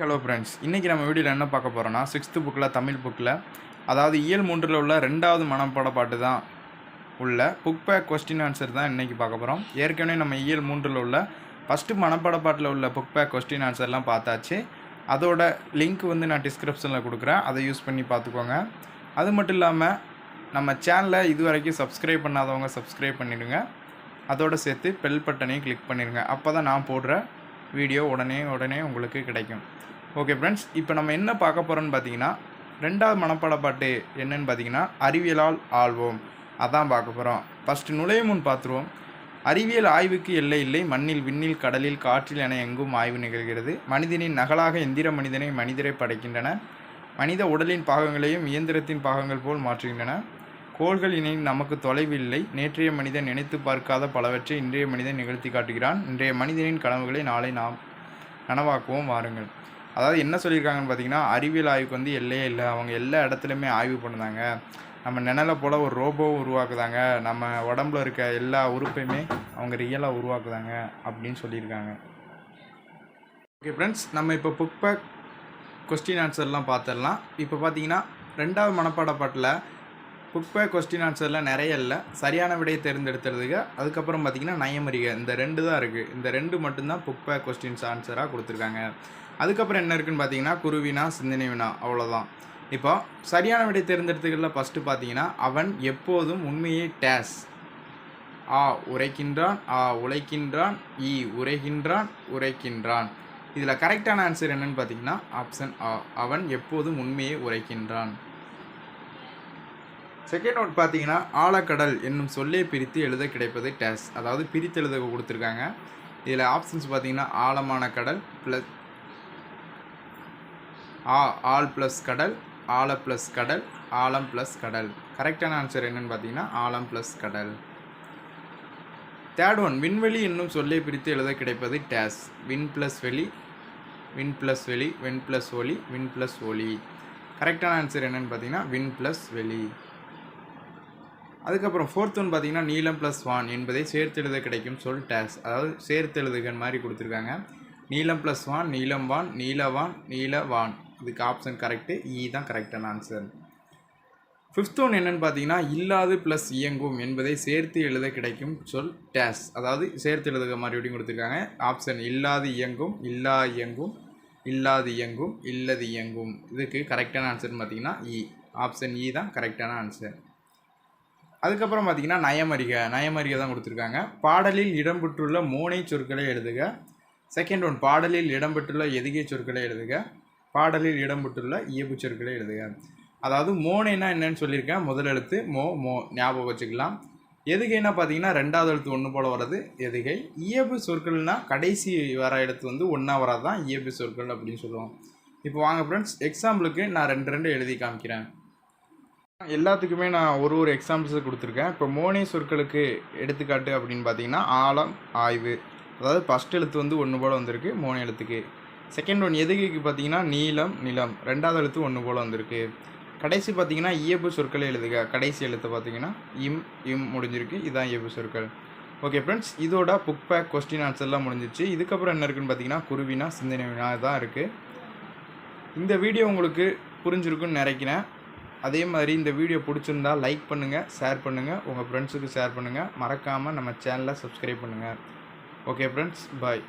Hello friends இன்றைக்கி நம்ம வீடியோவில் என்ன பார்க்க போகிறோன்னா சிக்ஸ்த்து புக்கில் தமிழ் புக்கில் அதாவது இயல் மூன்றில் உள்ள ரெண்டாவது மனப்பாட பாட்டு தான் உள்ள புக் பேக் கொஸ்டின் ஆன்சர் தான் இன்றைக்கி பார்க்க போகிறோம் ஏற்கனவே நம்ம இயல் மூன்றில் உள்ள ஃபஸ்ட்டு மனப்பாட பாட்டில் உள்ள புக் பேக் கொஸ்டின் ஆன்சர்லாம் பார்த்தாச்சு. அதோட லிங்க் வந்து நான் டிஸ்கிரிப்ஷனில் கொடுக்குறேன். அதை யூஸ் பண்ணி பார்த்துக்கோங்க. அது மட்டும் இல்லாமல் நம்ம சேனலை இது வரைக்கும் சப்ஸ்கிரைப் பண்ணாதவங்க சப்ஸ்கிரைப் பண்ணிவிடுங்க அதோட சேர்த்து பெல் பட்டனையும் கிளிக் பண்ணிடுங்க. அப்போ தான் நான் போடுற வீடியோ உடனே உடனே உங்களுக்கு கிடைக்கும். ஓகே ஃப்ரெண்ட்ஸ் இப்போ நம்ம என்ன பார்க்க போகிறோம்னு பார்த்தீங்கன்னா ரெண்டாவது மனப்பாட பாட்டு என்னன்னு பார்த்தீங்கன்னா அறிவியலால் ஆள்வோம். அதான் பார்க்க போகிறோம் ஃபஸ்ட்டு நுழைய முன் பார்த்துருவோம். அறிவியல் ஆய்வுக்கு எல்லை இல்லை. மண்ணில் விண்ணில் கடலில் காற்றில் என எங்கும் ஆய்வு நிகழ்கிறது. மனிதனின் நகலாக எந்திர மனிதனை மனிதரை படைக்கின்றன. மனித உடலின் பாகங்களையும் இயந்திரத்தின் பாகங்கள் போல் மாற்றுகின்றன. கோள்கள் இனி நமக்கு தொலைவில்லை. நேற்றைய மனிதன் நினைத்து பார்க்காத பலவற்றை இன்றைய மனிதன் நிகழ்த்தி காட்டுகிறான். இன்றைய மனிதனின் கனவுகளை நாளை நாம் நனவாக்குவோம் வாருங்கள். அதாவது என்ன சொல்லியிருக்காங்கன்னு பார்த்தீங்கன்னா அறிவியல் ஆய்வுக்கு வந்து எல்லையே இல்லை. அவங்க எல்லா இடத்துலையுமே ஆய்வு பண்ணுறாங்க நம்ம நிழலை போல் ஒரு ரோபோவும் உருவாக்குதாங்க. நம்ம உடம்புல இருக்க எல்லா உறுப்பையுமே அவங்க ரியலாக உருவாக்குதாங்க அப்படின்னு சொல்லியிருக்காங்க. ஓகே ஃப்ரெண்ட்ஸ் நம்ம இப்போ புக் பேக் கொஸ்டின் ஆன்சர்லாம் பார்த்துடலாம். இப்போ பார்த்தீங்கன்னா ரெண்டாவது மனப்பாட பாட்டில் குப்பை கொஸ்டின் ஆன்சரில் நிறைய இல்லை. சரியான விடையை தேர்ந்தெடுத்துறதுக்கு அதுக்கப்புறம் பார்த்தீங்கன்னா நயமறிக. இந்த ரெண்டு தான் இருக்குது இந்த ரெண்டு மட்டும்தான் குப்பை கொஸ்டின்ஸ் ஆன்சராக கொடுத்துருக்காங்க. அதுக்கப்புறம் என்ன இருக்குன்னு பார்த்தீங்கன்னா குருவினா சிந்தனை வினா அவ்வளோதான் இப்போ சரியான விடை தேர்ந்தெடுத்துகளில் ஃபஸ்ட்டு பார்த்தீங்கன்னா அவன் எப்போதும் உண்மையை டேஸ். ஆ உரைக்கின்றான். ஆ உழைக்கின்றான். ஈ உரைகின்றான். உரைக்கின்றான். இதில் கரெக்டான ஆன்சர் என்னன்னு பார்த்தீங்கன்னா ஆப்ஷன் ஆ. அவன் எப்போதும் உண்மையை உரைக்கின்றான். செகண்ட் நோட் பார்த்தீங்கன்னா ஆழக்கடல் என்னும் சொல்லே பிரித்து எழுத கிடைப்பது டேஸ். அதாவது பிரித்து எழுத கொடுத்துருக்காங்க. இதில் ஆப்ஷன்ஸ் பார்த்தீங்கன்னா ஆழமான கடல் ப்ளஸ் ஆ ஆள் ப்ளஸ் கடல் ஆழ ப்ளஸ் கடல் ஆழம் ப்ளஸ் கடல். கரெக்டான ஆன்சர் என்னன்னு பார்த்தீங்கன்னா ஆழம் ப்ளஸ் கடல். தேர்ட் ஒன் விண்வெளி என்னும் சொல்லை பிரித்து எழுத கிடைப்பது டேஸ். வின் ப்ளஸ் வெளி வின் ப்ளஸ் வெளி வின் ப்ளஸ் ஒலி வின் ப்ளஸ் ஒலி கரெக்டான ஆன்சர் என்னென்னு பார்த்தீங்கன்னா வின் ப்ளஸ் வெளி. அதுக்கப்புறம் ஃபோர்த் ஒன் பார்த்தீங்கன்னா நீலம் ப்ளஸ் வான் என்பதை சேர்த்தெழுத கிடைக்கும் சொல் டேஸ் அதாவது சேர்த்தெழுதுகன் மாதிரி கொடுத்துருக்காங்க. நீலம் ப்ளஸ் வான் நீலம் வான் நீலவான் நீலவான் இதுக்கு ஆப்ஷன் கரெக்டு இ தான் கரெக்டான ஆன்சர் ஃபிஃப்த் ஒன் என்னென்னு பார்த்தீங்கன்னா இல்லாது ப்ளஸ் இயங்கும் என்பதை சேர்த்து எழுத கிடைக்கும் சொல் டேஸ் அதாவது சேர்த்து எழுதுக மறுபடியும் கொடுத்துருக்காங்க. ஆப்ஷன் இல்லாது இயங்கும் இல்லா இயங்கும் இல்லாது இயங்கும் இல்லது இயங்கும். இதுக்கு கரெக்டான ஆன்சர்னு பார்த்தீங்கன்னா இ ஆப்ஷன் இ தான் கரெக்டான ஆன்சர் அதுக்கப்புறம் பார்த்தீங்கன்னா நயமறிக நயமறிக தான் கொடுத்துருக்காங்க. பாடலில் இடம்பெற்றுள்ள மோனை சொற்களை எழுதுக. செகண்ட் ஒன் பாடலில் இடம்பெற்றுள்ள எதுகை சொற்களை எழுதுக. பாடலில் இடம்பெற்றுள்ள இயப்பு சொற்களை எழுதுக. அதாவது மோனைனா என்னன்னு சொல்லியிருக்கேன். முதல் எழுத்து மோ மோ ஞாபகம் வச்சுக்கலாம். எதுகைனா பார்த்தீங்கன்னா ரெண்டாவது எழுத்து ஒன்று போல் வர்றது எதுகை. இயல்பு சொற்கள்னால் கடைசி வர எழுத்து வந்து ஒன்றா வராது தான் இயல்பு சொற்கள் அப்படின்னு சொல்லுவோம். இப்போ வாங்க ஃப்ரெண்ட்ஸ் எக்ஸாம்பிளுக்கு நான் ரெண்டு ரெண்டு எழுதி காமிக்கிறேன். எல்லாத்துக்குமே நான் ஒரு ஒரு எக்ஸாம்பிள்ஸ் கொடுத்துருக்கேன். இப்போ மோனே சொற்களுக்கு எடுத்துக்காட்டு அப்படின்னு பார்த்தீங்கன்னா ஆழம் ஆய்வு. அதாவது ஃபஸ்ட் எழுத்து வந்து ஒன்று போல் வந்திருக்கு மோனே எழுத்துக்கு. செகண்ட் ஒன் எதுகைக்கு பார்த்தீங்கன்னா நீளம் நிலம். ரெண்டாவது எழுத்து ஒன்று போல் வந்திருக்கு. கடைசி பார்த்தீங்கன்னா இயப்பு சொற்களை எழுதுக. கடைசி எழுத்து பார்த்தீங்கன்னா இம் இம் முடிஞ்சிருக்கு. இதுதான் இயப்பு சொற்கள். ஓகே ஃப்ரெண்ட்ஸ் இதோட புக் பேக் கொஸ்டின் ஆன்சர்லாம் முடிஞ்சிச்சு. இதுக்கப்புறம் என்ன இருக்குன்னு பார்த்தீங்கன்னா குருவினா சிந்தனை வினா தான் இருக்குது இந்த வீடியோ உங்களுக்கு புரிஞ்சிருக்குன்னு நினைக்கிறேன். அதே மாதிரி இந்த வீடியோ பிடிச்சிருந்தா லைக் பண்ணுங்கள் ஷேர் பண்ணுங்கள் உங்கள் ஃப்ரெண்ட்ஸுக்கு ஷேர் பண்ணுங்கள் மறக்காமல் நம்ம சேனலை சப்ஸ்கிரைப் பண்ணுங்கள் ஓகே ஃப்ரெண்ட்ஸ் பாய்